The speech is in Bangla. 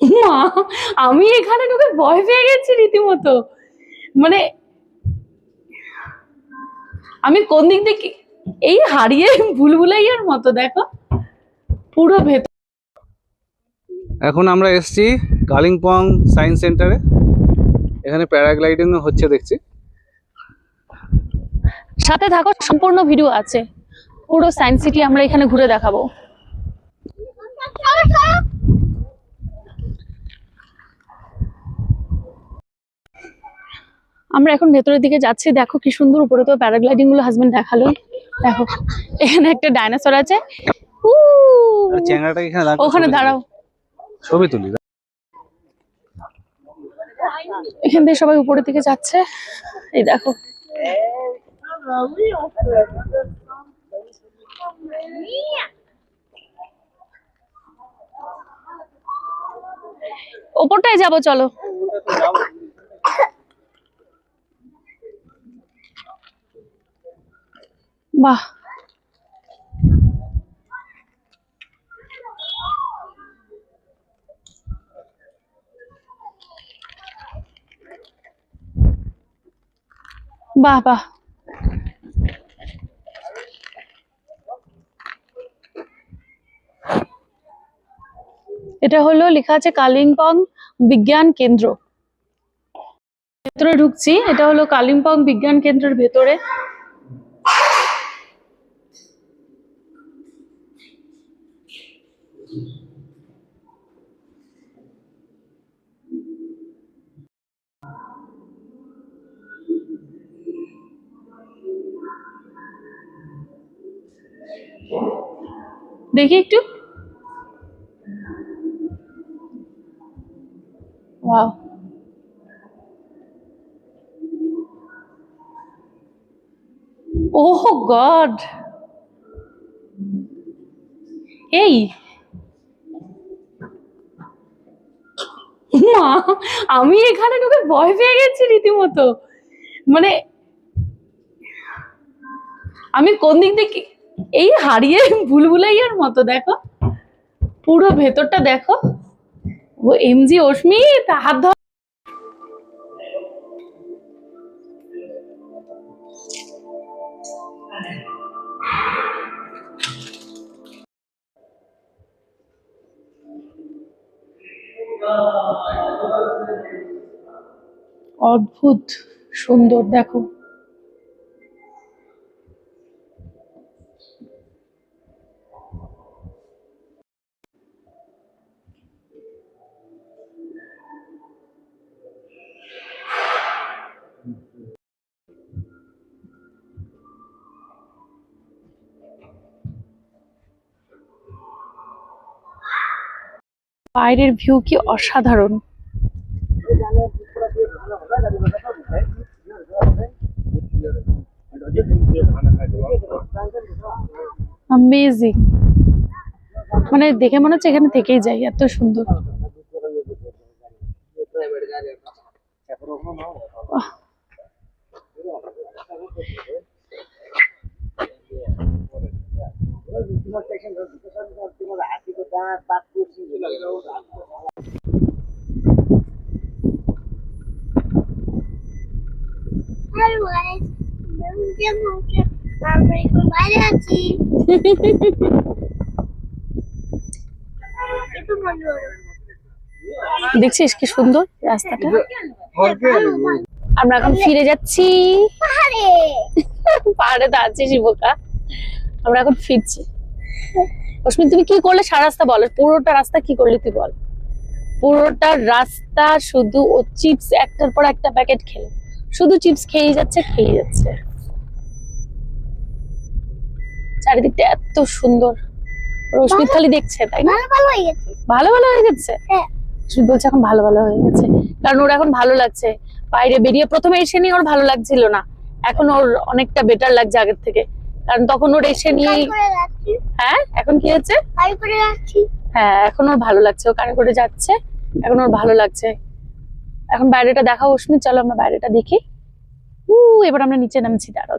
মা আমি এখানে ঢুকে ভয় পেয়ে গেছি রীতিমতো। মানে আমি কোন দিক থেকে এই হারিয়ে ভুলভুলাইয়ার মতো দেখো। পুরো ভেতর এখন আমরা এসছি কালিম্পং সায়েন্স সেন্টারে। এখানে প্যারাগ্লাইডিং হচ্ছে দেখছি। সাথে থাকো সম্পূর্ণ ভিডিও আছে। পুরো সায়েন্স সিটি আমরা এখানে ঘুরে দেখাবো। আমরা এখন ভেতরের দিকে যাচ্ছি। দেখো কি সুন্দর উপরে তো প্যারাগ্লাইডিংগুলো হাজবেন্ড দেখাল। দেখো এখানে একটা ডাইনোসর আছে। ওখানে দাঁড়াও। ছবি তুলি এখান থেকে সবাই উপরের দিকে যাচ্ছে। এই দেখো। ওপরটায় যাব চলো। বাহ। বাহ বাহ। এটা হলো, লেখা আছে কালিম্পং বিজ্ঞান কেন্দ্র। ভেতরে ঢুকছি। এটা হলো কালিম্পং বিজ্ঞান কেন্দ্রের ভেতরে। দেখি একটু। ওহ গড এই মা, আমি এখানে ঢুকে ভয় পেয়ে গেছি রীতিমতো। মানে আমি কোন দিক থেকে এই হারিয়ে ভুলভুলাইয়ার মতো, দেখো। পুরো ভেতরটা দেখো। ও এমজি অশ্মি হাত ধর। অদ্ভুত, সুন্দর, দেখো। বাইরের ভিউ কি অসাধারণ। অ্যামেজিং মানে দেখে মনে হচ্ছে এখানে থেকেই যাই এত সুন্দর বাহ। Hello guys, আমি মুখে আমরা এখন বাইরে আছি একটু বন্ধু দেখছিস কি সুন্দর রাস্তাটা? আমরা এখন ফিরে যাচ্ছি। পাহাড়ে তো আছিস বোকা আমরা এখন ফিরছি। অশ্মিন তুমি কি করলে? সারা রাস্তা বল। পুরোটা রাস্তা কি করলে তুই বল? পুরোটা রাস্তা শুধু ও চিপস একটার পর একটা প্যাকেট খেলো। শুধু চিপস খেয়ে যাচ্ছে খেয়ে যাচ্ছে। চারিদিকটা এত সুন্দর। রশ্মিত খালি দেখছে তাই না? ভালো ভালো হয়ে গেছে। ভালো ভালো হয়ে গেছে? হ্যাঁ। শুধু বলছে এখন ভালো ভালো হয়ে গেছে। কারণ ওর এখন ভালো লাগছে। বাইরে বেরিয়ে প্রথমে এসে নিয়ে ওর ভালো লাগছিল না। এখন ওর অনেকটা বেটার লাগছে আগের থেকে। কারণ তখন ওর এসে নিয়ে হ্যাঁ এখন কি হচ্ছে হ্যাঁ এখন ওর ভালো লাগছে। ও কারে করে যাচ্ছে? এখন ওর ভালো লাগছে। এখন বাইরেটা দেখা অস্মি চলো আমরা বাইরেটা দেখি। উ এবার আমরা নিচে নামছি দাঁড়াও।